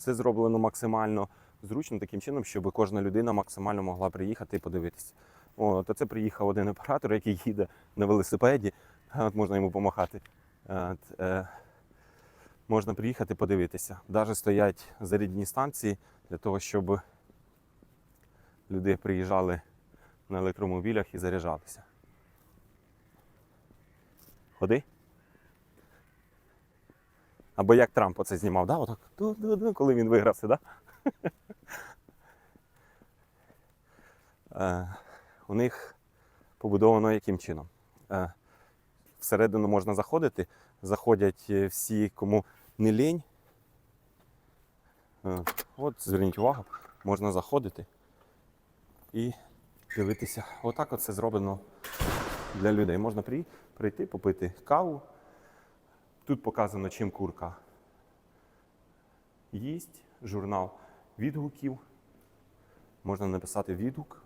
Все зроблено максимально зручно, таким чином, щоб кожна людина максимально могла приїхати і подивитися. От, а це приїхав один оператор, який їде на велосипеді. От можна йому допомагати. От, е, можна приїхати подивитися. Навіть стоять зарядні станції для того, щоб люди приїжджали на електромобілях і заряджалися. Ходи. Або як Трамп оце знімав, да? Отак, коли він вигрався, да? Е, у них побудовано яким чином? Е, всередину можна заходити, заходять е, всі, кому не лінь. От, зверніть увагу, можна заходити і дивитися. Отак от це зроблено для людей. Можна прийти, попити каву. Тут показано, чим курка їсть, журнал відгуків. Можна написати відгук